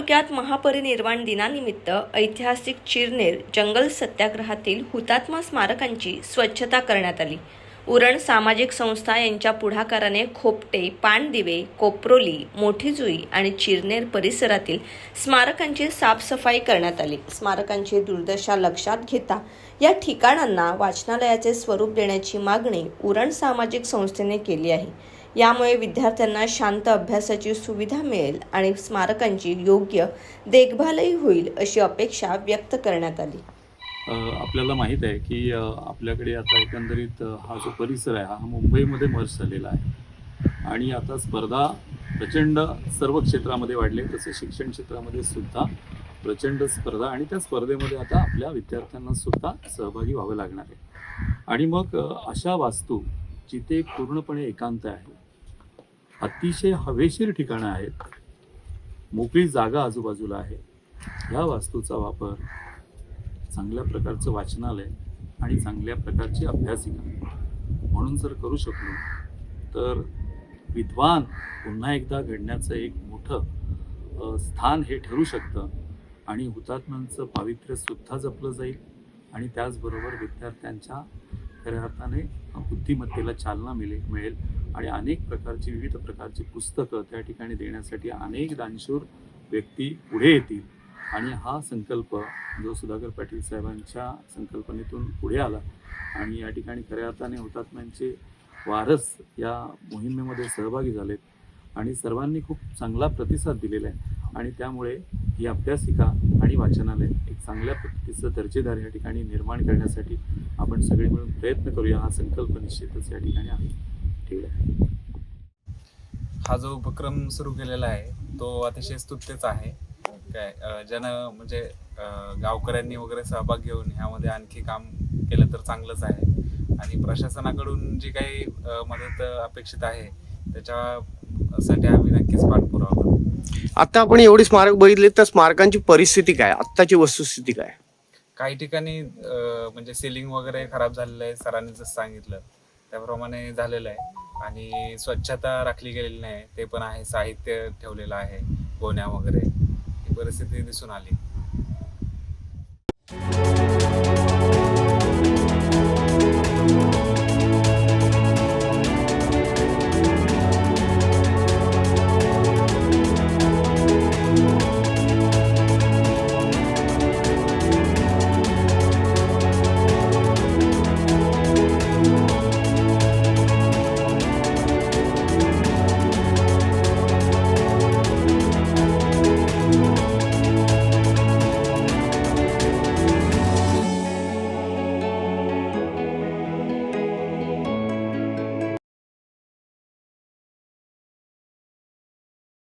तालुक्यात महापरिनिर्वाण दिनानिमित्त ऐतिहासिक चिरनेर जंगल सत्याग्रहातील हुतात्मा स्मारकांची स्वच्छता करण्यात आली. उरण सामाजिक संस्था यांच्या पुढाकाराने खोपटे पाणदिवे कोपरोली मोठी जुई आणि चिरनेर परिसरातील स्मारकांची साफसफाई करण्यात आली. स्मारकांची दुर्दशा लक्षात घेता या ठिकाणांना वाचनालयाचे स्वरूप देण्याची मागणी उरण सामाजिक संस्थेने केली आहे. यामुळे विद्यार्थ्यांना शांत अभ्यासाची सुविधा मिळेल आणि स्मारकांची योग्य देखभालही होईल अशी अपेक्षा व्यक्त करण्यात आली. आपल्याला माहीत आहे की आपल्याकडे आता एकंदरीत हा जो परिसर आहे हा मुंबईमध्ये मर्ज झालेला आहे. आणि आता स्पर्धा प्रचंड सर्व क्षेत्रामध्ये वाढली आहे तसे शिक्षण क्षेत्रामध्ये सुद्धा प्रचंड स्पर्धा आणि त्या स्पर्धेमध्ये आता आपल्या विद्यार्थ्यांना सुद्धा सहभागी व्हावं लागणार आहे. आणि मग अशा वास्तू जिथे पूर्णपणे एकांत आहे अतिशय हवेशीर ठिकाणं आहेत मोकळी जागा आजूबाजूला आहे ह्या वास्तूचा वापर चांगल्या प्रकारचं वाचनालय आणि चांगल्या प्रकारची अभ्यासिका. म्हणून जर करू शकलो तर विद्वान पुन्हा एकदा घडण्याचं एक मोठं स्थान हे ठरू शकतं आणि हुतात्म्यांचं पावित्र्यसुद्धा जपलं जाईल आणि त्याचबरोबर विद्यार्थ्यांच्या खऱ्या अर्थाने बुद्धिमत्तेला चालना मिळेल मिळेल आणि अनेक प्रकारची विविध प्रकारची पुस्तकं त्या ठिकाणी देण्यासाठी अनेक दानशूर व्यक्ती पुढे येतील. आणि हा संकल्प जो सुधाकर पाटील साहेबांच्या संकल्पनेतून पुढे आला आणि या ठिकाणी खऱ्या अर्थाने हुतात्म्यांचे वारस या मोहिमेमध्ये सहभागी झालेत आणि सर्वांनी खूप चांगला प्रतिसाद दिलेला आहे. आणि त्यामुळे ही अभ्यासिका आणि वाचनालय एक चांगल्या पद्धतीचं दर्जेदार या ठिकाणी निर्माण करण्यासाठी आपण सगळे मिळून प्रयत्न करूया. हा संकल्प निश्चितच या ठिकाणी आम्ही ठेवला आहे. हा जो उपक्रम सुरू केलेला आहे तो अतिशय स्तुत्यच आहे. काय ज्यानं म्हणजे गावकऱ्यांनी वगैरे सहभाग घेऊन ह्यामध्ये आणखी काम केलं तर चांगलंच आहे. आणि प्रशासनाकडून जी काही मदत अपेक्षित आहे त्याच्यासाठी आम्ही नक्कीच पाठपुरावा करू आता आपण एवढे स्मारक बघितले तर स्मारकांची परिस्थिती काय? आत्ताची वस्तुस्थिती काय? काही ठिकाणी म्हणजे सिलिंग वगैरे खराब झालेलं आहे सरांनी जसं सांगितलं त्याप्रमाणे झालेलं आहे. आणि स्वच्छता राखली गेलेली नाही ते पण आहे साहित्य ठेवलेलं आहे गोण्या वगैरे. परिस्थिती दिसून आली.